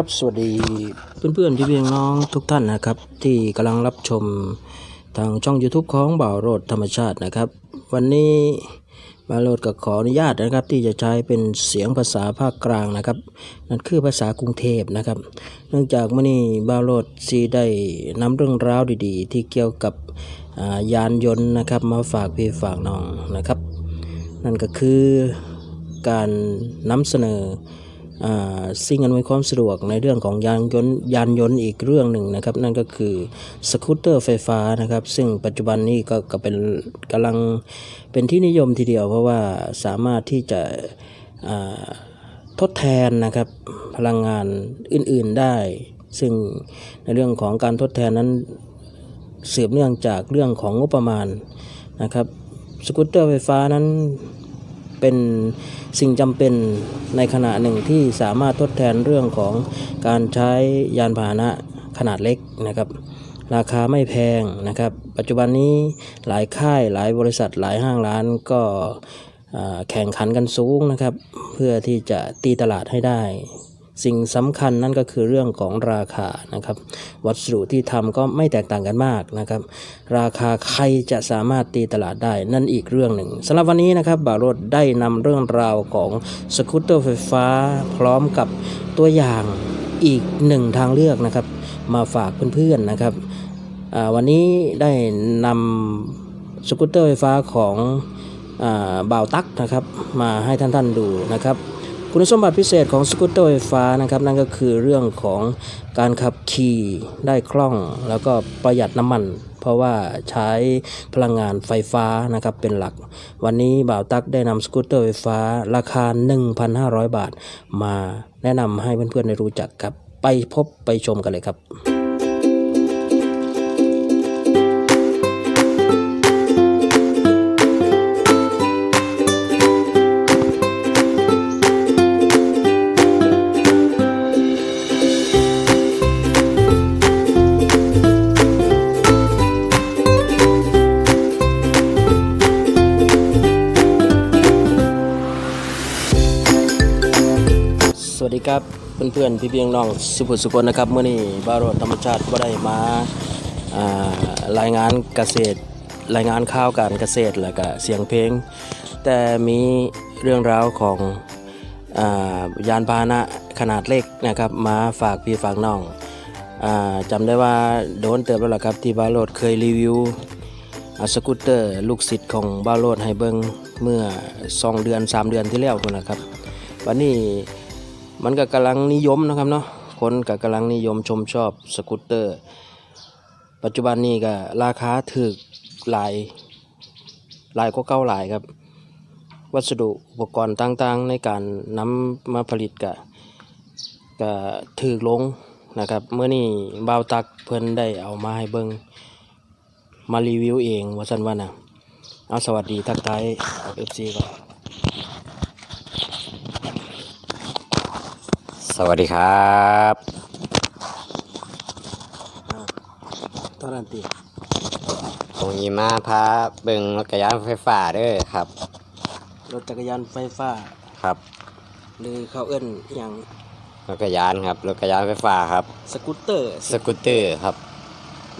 ครับ สวัสดีเพื่อนๆที่เพียงน้องทุกท่านนะครับ ที่กำลังรับชมทางช่อง YouTube ของบ่าวโรดธรรมชาตินะครับ วันนี้บ่าวโรดก็ขออนุญาตนะครับ ที่จะใช้เป็นเสียงภาษาภาคกลางนะครับ นั่นคือภาษากรุงเทพนะครับ เนื่องจากมื่อนี้บ่าวโรดซีได้นำเรื่องราวดีๆ ที่เกี่ยวกับยานยนต์นะครับ มาฝากพี่ฝากน้องนะครับ นั่นก็คือการนำเสนอ สิ่งอำนวยความสะดวกในเรื่องของยานยนต์ยานยนต์อีกเรื่องหนึ่งนะครับ นั่นก็คือสกูตเตอร์ไฟฟ้านะครับ ซึ่งปัจจุบันนี้ก็กเป็นกำลังเป็นที่นิยมทีเดียว เพราะว่าสามารถที่จะทดแทนนะครับพลังงานอื่นๆได้ ซึ่งในเรื่องของการทดแทนนั้นสืบเนื่องจากเรื่องของงบประมาณนะครับ สกูตเตอร์ไฟฟ้านั้น เป็นสิ่งจำเป็นในขณะหนึ่งที่สามารถทดแทนเรื่องของการใช้ยานพาหนะขนาดเล็กนะครับ ราคาไม่แพงนะครับ ปัจจุบันนี้หลายค่ายหลายบริษัทหลายห้างร้านก็แข่งขันกันสูงนะครับ เพื่อที่จะตีตลาดให้ได้ สิ่งสำคัญนั่นก็คือเรื่องของราคานะครับ วัสดุที่ทำก็ไม่แตกต่างกันมากนะครับ ราคาใครจะสามารถตีตลาดได้นั่นอีกเรื่องหนึ่งสำหรับวันนี้นะครับบารถได้นำเรื่องราวของสกูตเตอร์ไฟฟ้า พร้อมกับตัวอย่างอีกหนึ่งทางเลือกนะครับ มาฝากเพื่อนๆนะครับวันนี้ได้นำสกูตเตอร์ไฟฟ้าของอบ่าวตักนะครับ มาให้ท่านๆดูนะครับ คุณสมบัติพิเศษของสกูตเตอร์ไฟฟ้านะครับนั่นก็คือเรื่องของการขับขี่ได้คล่อง แล้วก็ประหยัดน้ำมัน เพราะว่าใช้พลังงานไฟฟ้านะครับเป็นหลัก วันนี้บ่าวตักได้นำสกูตเตอร์ไฟฟ้า ราคา 1,500 บาท มาแนะนำให้เพื่อนๆได้รู้จักครับ ไปพบไปชมกันเลยครับ ครับเพื่อนๆพี่เพียงน้องสุภสุพลนะครับเมื่อนี้บารถธรรมชาติก็ได้มารายงานเกษตร รายงานข่าวการเกษตรแล้วก็เสียงเพลง แต่มีเรื่องราวของอยานพาหนะขนาดเล็กนะครับมาฝากพี่ฝากน้องอจำได้ว่าโดนเติบแล้วล่ะครับที่บารถเคยรีวิวสกูตเตอร์ลูกศิษย์ของบาโลดให้เบิงเมื่อ 2 เดือน 3 เดือนที่แล้วนะครับวันนี้ มันก็กำลังนิยมนะครับเนาะคนก็กำลังนิยมชมชอบสกูตเตอร์ ปัจจุบันนี้ก็ราคาถูกหลายหลายก็เก้าหลายครับ วัสดุอุปกรณ์ต่างๆ ในการนำมาผลิตก็ก็ถือลงนะครับเมื่อนี้บ่าวตักเพิ่นได้เอามาให้เบิงมารีวิวเองว่าสันว่านะเอาสวัสดีทักทายเอฟซีก่อน สวัสดีครับตอนนั้นตีผมยีมาพาเบิ่งรถจักรยานไฟฟ้าเด้อครับ รถจักรยานไฟฟ้า ครับ หรือเขาเอิ้นอหย่างรถจักรยานครับ รถจักรยานไฟฟ้าครับ สกูตเตอร์ สกูตเตอร์ครับ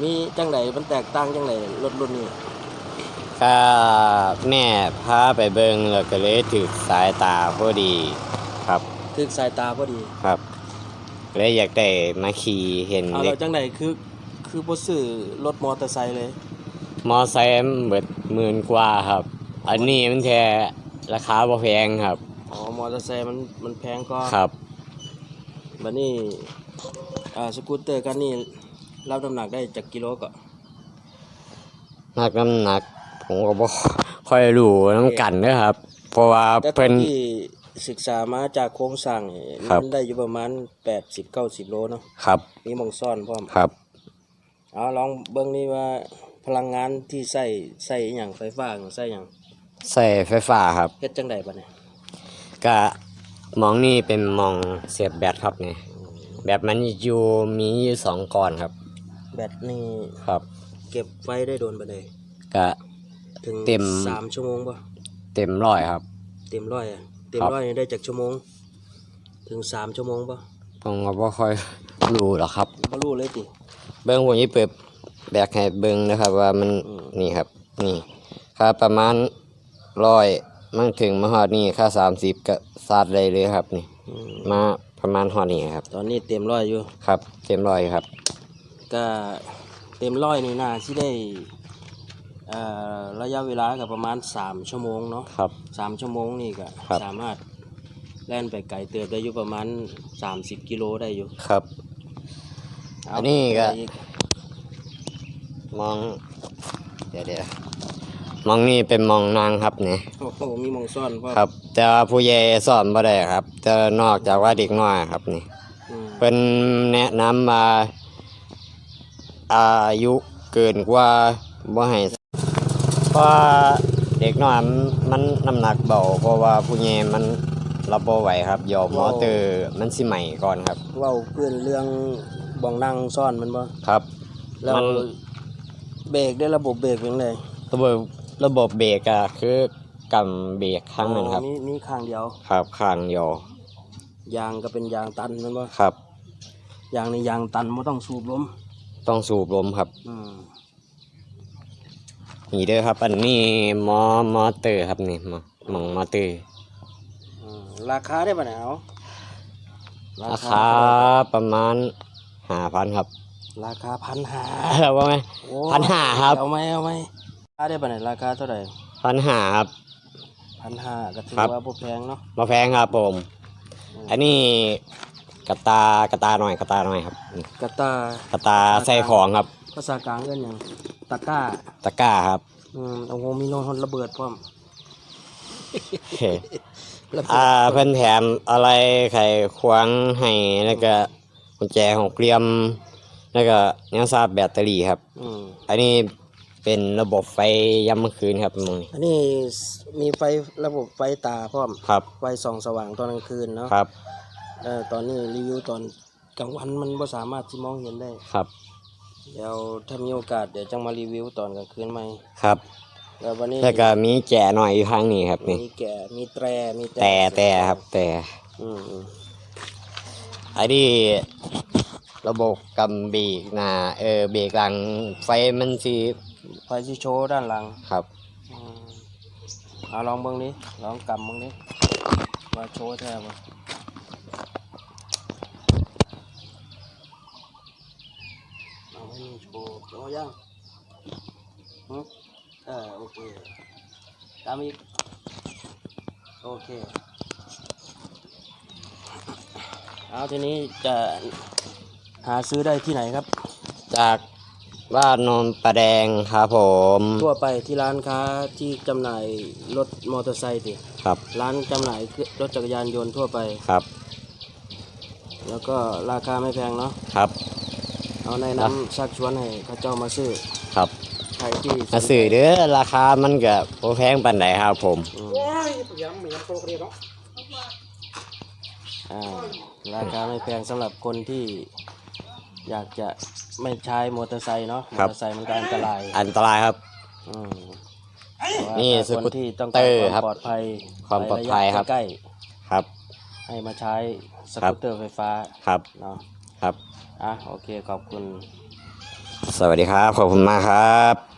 มีจังไดมันแตกต่างจังไดรถรุ่นนี้ก็แม่พาไปเบิ่งแล้วก็เลยถึกสายตาพอดี ครับถึกสายตาพอดีครับเลยอยากได้มาขี่เห็นเอาเด็เรากจังไดคือคือบ่ซื้อรถมอเตอร์ไซค์เลยมอไซค์มันเบิดหมื่นกว่าครับ อันนี้มันแค่ราคาบ่แพงครับ อ๋อมอเตอร์ไซค์มันมันแพงก็ครับบัดนี้อ่าสกูตเตอร์คันนี้รับน้ำหนักได้จักกิโลก็นักน้ำหนักผมก็บ่ค่อยรู้น้ำกันนะครับ เพราะว่าแต่เพิ่นที่ ศึกษามาจากโครงสร้างนี่ครับ มันได้อยู่ประมาณ80 90โลเนาะครับมีหมองซ่อนพร้อมครับ เอาลองเบิ่งนี่ว่าพลังงานที่ใส่ใส่อหย่างไฟฟ้าใส่อหย่างใส่ไฟฟ้าครับเฮ็ดจังไดบัดนี้ก็มองนี่เป็นมองเสียบแบตครับเนี่ยแบตมันอยู่มีอยู่สองก้อนครับแบตนี่ครับเก็บไฟได้โดนปานใดก็ ถึงเต็ม สามชั่วโมงป่ะเต็มร้อยครับ เต็มร้อยอะ เต็มครับ ร้อยนี่ได้จากชั่วโมง ถึงสามชั่วโมงป่ะผมก็บ่ค่อยรู้หรอกครับบ่รู้เลยติ เบิ้งผมยี่เปิดแบกให้เบิ้งนะครับว่ามันอืม นี่ครับ นี่ค่าประมาณร้อยมันถึงมาฮอดนี่ค่าสามสิบก็ซาดเลยเลยครับ นี่ อืมมาประมาณฮอดนี่ครับ ตอนนี้เต็มร้อยอยู่ ครับ เต็มร้อยครับ ก็เต็มร้อยนี่น่าสิได้เอ่อ ระยะเวลาก็ประมาณ 3 ชั่วโมงเนาะครับสามชั่วโมงนี่ก็ครับสามารถแล่นไปไกลเติบได้อยู่ประมาณ 30 กิโลได้อยู่ครับเาอันนี้ก็ไปอีมอง เดี๋ยวเดี๋ยวมองนี่เป็นมองนางครับเนี่ยโอ้โหมีหมองซ่อนพ่อครับ แต่ว่าผู้ใหญ่สอนบ่ได้ครับ แต่นอกจากว่าเด็กน้อยครับนี่อืมเป็นแนะนำมาอายุเกินกว่าบ่ให้เพ ราะว่าเด็กน้อยมันมันน้ำหนักเบาเพราะว่าผู้ใหญ่มันรับบ่ไหวครับยอมมอเตอร์มันสิใหม่ก่อนครับ เว้าเพื่อนเรื่องบ่องนั่งซ่อนมันบ่ครับ แล้วมัน เบรกได้ระบบเบรกเป็นไงระบบระบบเบรกอะคือกำเบรกครั้งหนึงครับมีมีข้างเดียว ครับข้างเดียวยางก็เป็นยางตันแมันบ่ครับ ยางในยางตันบ่ต้องสูบลมต้องสูบลมครับ อืม นี่เด้อครับ อันนี้มอมอเตอร์ครับนี่มอหมองมอเตอร์อืมราคาได้ปะเนี่ยเอาราคาประมาณห้าพันครับ ราคาพันห้าว่าไหมพันห้าครับเอาไหมเอาไหมราคาได้ปะเนี่ยราคาเท่าไหร่พันห้าครับพันห้าก็ถือครับว่าบ่แพงเนาะมาแพงครับผม อันนี้กระตากระตาหน่อยกระตาหน่อยครับกระตากระตาใส่ของครับ ภาษากลางเอิ้นหยังตะกร้าตะกร้าครับ อืมโอ้โหมีโน้ตระเบิดพร้อมโอเคระเบิดอ่าเพิ่นแถมอะไรไข่ควงให้แล้วก็กุญแจหกเหลี่ยม แล้วก็ยังซาบแบตเตอรี่ครับ อืมอันนี้เป็นระบบไฟยามมื้อคืนครับมึงอันนี้มีไฟระบบไฟตาพร้อมครับ ไฟส่องสว่างตอนกลางคืนเนาะครับเออตอนนี้รีวิวตอนกลางวันมันบ่สามารถที่มองเห็นได้ครับ เดี๋ยวถ้ามีโอกาสเดี๋ยวจังมารีวิวตอนกลางคืนใหม่ครับแล้ววันนี้แล้วก็มีแก่หน่อยอยู่ข้างนี้ครับนี่มีแก่มีแตรมีแต่แต่ครับแต่อืมอืมอันนี้ระบบกำเบรกหน้าเออเบรกหลังไฟมันสีไฟที่โชว์ด้านหลังครับอืมเอาลองเบิ่งดิลองกำเบิ่งดิว่าโชว์แท้บ่เอาให้มัน โชว์โชว์ยังหึเออโอเคตามอีกโอเคเอาทีนี้จะหาซื้อได้ที่ไหนครับ จากบ้านนนปลาแดงครับผม ทั่วไปที่ร้านค้าที่จำหน่ายรถมอเตอร์ไซค์ติครับ ร้านจำหน่ายรถจักรยานยนต์ทั่วไป ครับ แล้วก็ราคาไม่แพงเนาะครับ เอาในน้ำชักชวนให้เขาเจ้ามาซื้อครับใครที่มาสื่อเด้อราคามันก็บ่แพงปานใดครับผมอืมอ่าราคาไม่แพงสำหรับคนที่อยากจะไม่ใช้มอเตอร์ไซค์เนาะมอเตอร์ไซค์มันก็อันตรายอันตรายครับอืมแต่ว่านี่ถ้าสคกูนที่ต้องเตการอร์ความครับปลอดภัยความปลอดภัยครับใกล้ครับๆให้มาใช้สครักูบตเตอร์ไฟฟ้าครับเนาะครับ อะโอเคขอบคุณ สวัสดีครับ ขอบคุณมากครับ